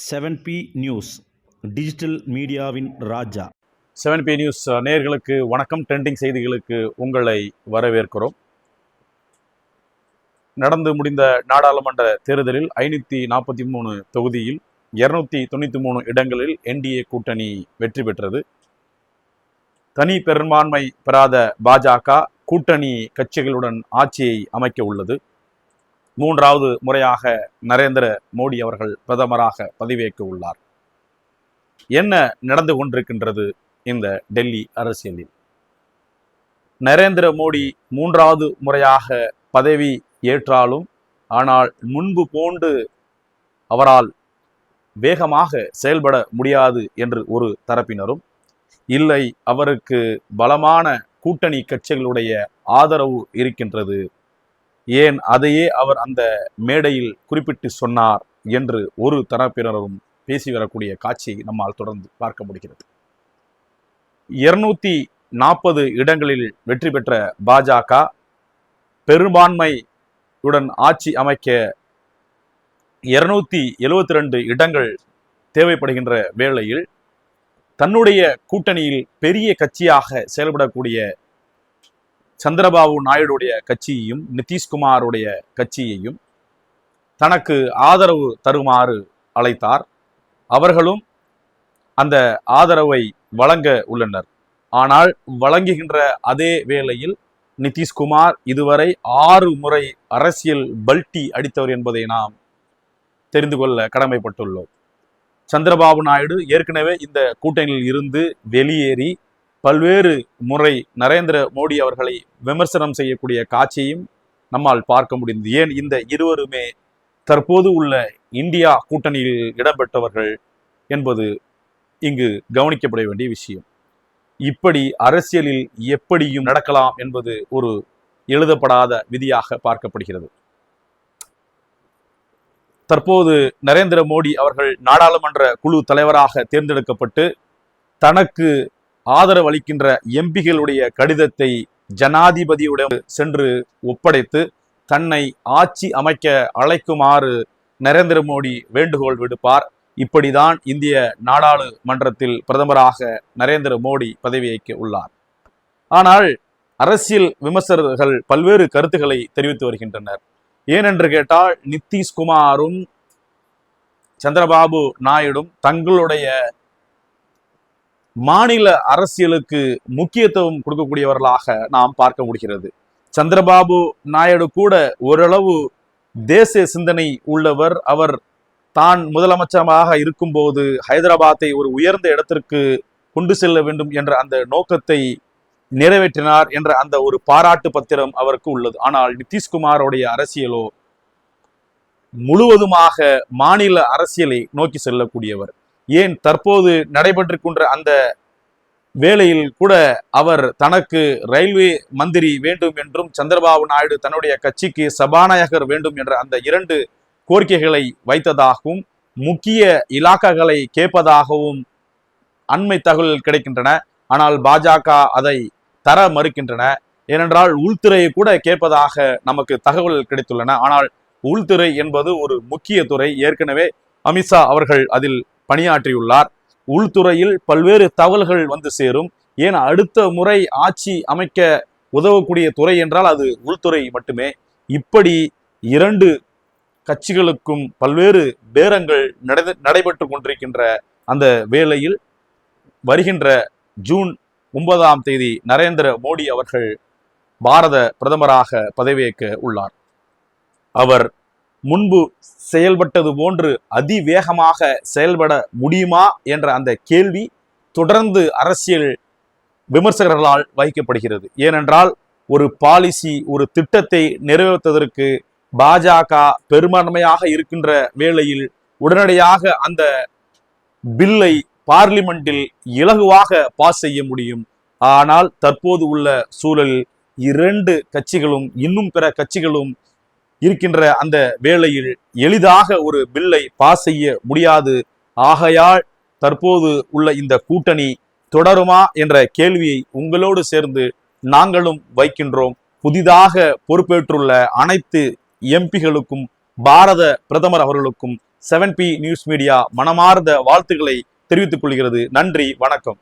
Seven B news digital மீடியாவின் Raja. Seven B news நேர்களுக்கு வணக்கம். ட்ரெண்டிங் செய்திகளுக்கு உங்களை வரவேற்கிறோம். நடந்து முடிந்த நாடாளுமன்ற தேர்தலில் ஐநூற்றி நாற்பத்தி மூணு தொகுதியில் இருநூத்தி தொண்ணூற்றி மூணு இடங்களில் என்டிஏ கூட்டணி வெற்றி பெற்றது. தனி பெரும்பான்மை பெறாத பாஜக கூட்டணி கட்சிகளுடன் ஆட்சியை அமைக்க உள்ளது. மூன்றாவது முறையாக நரேந்திர மோடி அவர்கள் பிரதமராக பதிவேற்க உள்ளார். என்ன நடந்து கொண்டிருக்கின்றது இந்த டெல்லி அரசியலில்? நரேந்திர மோடி மூன்றாவது முறையாக பதவி ஏற்றாலும் ஆனால் முன்பு போன்று அவரால் வேகமாக செயல்பட முடியாது என்று ஒரு தரப்பினரும் இல்லை அவருக்கு பலமான கூட்டணி கட்சிகளுடைய ஆதரவு இருக்கின்றது ஏன் அதையே அவர் அந்த மேடையில் குறிப்பிட்டு சொன்னார் என்று ஒரு தரப்பினரும் பேசி வரக்கூடிய காட்சியை நம்மால் தொடர்ந்து பார்க்க முடிகிறது. இருநூத்தி நாற்பது இடங்களில் வெற்றி பெற்ற பாஜக பெரும்பான்மையுடன் ஆட்சி அமைக்க இருநூத்தி எழுவத்தி ரெண்டு இடங்கள் தேவைப்படுகின்ற வேளையில் தன்னுடைய கூட்டணியில் பெரிய கட்சியாக செயல்படக்கூடிய சந்திரபாபு நாயுடுடைய கட்சியையும் நிதிஷ்குமாருடைய கட்சியையும் தனக்கு ஆதரவு தருமாறு அழைத்தார். அவர்களும் அந்த ஆதரவை வழங்க உள்ளனர். ஆனால் வழங்குகின்ற அதே வேளையில் நிதிஷ்குமார் இதுவரை ஆறு முறை அரசியல் பல்டி அடித்தவர் என்பதை நாம் தெரிந்து கொள்ள கடமைப்பட்டுள்ளோம். சந்திரபாபு நாயுடு ஏற்கனவே இந்த கூட்டணியில் இருந்து வெளியேறி பல்வேறு முறை நரேந்திர மோடி அவர்களை விமர்சனம் செய்யக்கூடிய காட்சியையும் நம்மால் பார்க்க முடிந்தது. ஏன் இந்த இருவருமே தற்போது உள்ள இந்தியா கூட்டணியில் இடம்பெற்றவர்கள் என்பது இங்கு கவனிக்கப்பட வேண்டிய விஷயம். இப்படி அரசியலில் எப்படியும் நடக்கலாம் என்பது ஒரு எழுதப்படாத விதியாக பார்க்கப்படுகிறது. தற்போது நரேந்திர மோடி அவர்கள் நாடாளுமன்ற குழு தலைவராக தேர்ந்தெடுக்கப்பட்டு தனக்கு ஆதரவு அளிக்கின்ற எம்பிகளுடைய கடிதத்தை ஜனாதிபதியுடன் சென்று ஒப்படைத்து தன்னை ஆட்சி அமைக்க அழைக்குமாறு நரேந்திர மோடி வேண்டுகோள் விடுப்பார். இப்படிதான் இந்திய நாடாளுமன்றத்தில் பிரதமராக நரேந்திர மோடி பதவியேற்க உள்ளார். ஆனால் அரசியல் விமர்சகர்கள் பல்வேறு கருத்துக்களை தெரிவித்து வருகின்றனர். ஏனென்று கேட்டால் நிதிஷ்குமாரும் சந்திரபாபு நாயுடும் தங்களுடைய மாநில அரசியலுக்கு முக்கியத்துவம் கொடுக்கக்கூடியவர்களாக நாம் பார்க்க முடிகிறது. சந்திரபாபு நாயுடு கூட ஓரளவு தேசிய சிந்தனை உள்ளவர். அவர் தான் முதலமைச்சராக இருக்கும்போது ஹைதராபாத்தை ஒரு உயர்ந்த இடத்திற்கு கொண்டு செல்ல வேண்டும் என்ற அந்த நோக்கத்தை நிறைவேற்றினார் என்ற அந்த ஒரு பாராட்டு பத்திரம் அவருக்கு உள்ளது. ஆனால் நிதிஷ்குமாரோடைய அரசியலோ முழுவதுமாக மாநில அரசியலை நோக்கி செல்லக்கூடியவர். ஏன் தற்போது நடைபெற்றுக்கொண்ட அந்த வேளையில் கூட அவர் தனக்கு ரயில்வே மந்திரி வேண்டும் என்றும் சந்திரபாபு நாயுடு தன்னுடைய கட்சிக்கு சபாநாயகர் வேண்டும் என்ற அந்த இரண்டு கோரிக்கைகளை வைத்ததாகவும் முக்கிய இலாக்காக்களை கேட்பதாகவும் அண்மை தகவல்கள் கிடைக்கின்றன. ஆனால் பாஜக அதை தர மறுக்கின்றன. ஏனென்றால் உள்துறையை கூட கேட்பதாக நமக்கு தகவல் கிடைத்துள்ளன. ஆனால் உள்துறை என்பது ஒரு முக்கிய துறை. ஏற்கனவே அமித்ஷா அவர்கள் அதில் பணியாற்றியுள்ளார். உள்துறையில் பல்வேறு தகவல்கள் வந்து சேரும். ஏன் அடுத்த முறை ஆட்சி அமைக்க உதவக்கூடிய துறை என்றால் அது உள்துறை மட்டுமே. இப்படி இரண்டு கட்சிகளுக்கும் பல்வேறு பேரங்கள் நடை நடைபெற்று கொண்டிருக்கின்ற அந்த வேளையில் வருகின்ற ஜூன் ஒன்பதாம் தேதி நரேந்திர மோடி அவர்கள் பாரத பிரதமராக பதவியேற்க உள்ளார். அவர் முன்பு செயல்பட்டது போன்று அதிவேகமாக செயல்பட முடியுமா என்ற அந்த கேள்வி தொடர்ந்து அரசியல் விமர்சகர்களால் வைக்கப்படுகிறது. ஏனென்றால் ஒரு பாலிசி ஒரு திட்டத்தை நிறைவேற்றுவதற்கு பாஜக பெரும்பான்மையாக இருக்கின்ற வேளையில் உடனடியாக அந்த பில்லை பார்லிமெண்டில் இலகுவாக பாஸ் செய்ய முடியும். ஆனால் தற்போது உள்ள சூழலில் இரண்டு கட்சிகளும் இன்னும் பிற கட்சிகளும் இருக்கின்ற அந்த வேளையில் எளிதாக ஒரு பில்லை பாஸ் செய்ய முடியாது. ஆகையால் தற்போது உள்ள இந்த கூட்டணி தொடருமா என்ற கேள்வியை உங்களோடு சேர்ந்து நாங்களும் வைக்கின்றோம். புதிதாக பொறுப்பேற்றுள்ள அனைத்து எம்பிகளுக்கும் பாரத பிரதமர் அவர்களுக்கும் செவன் பி நியூஸ் மீடியா மனமார்ந்த வாழ்த்துக்களை தெரிவித்துக் கொள்கிறது. நன்றி வணக்கம்.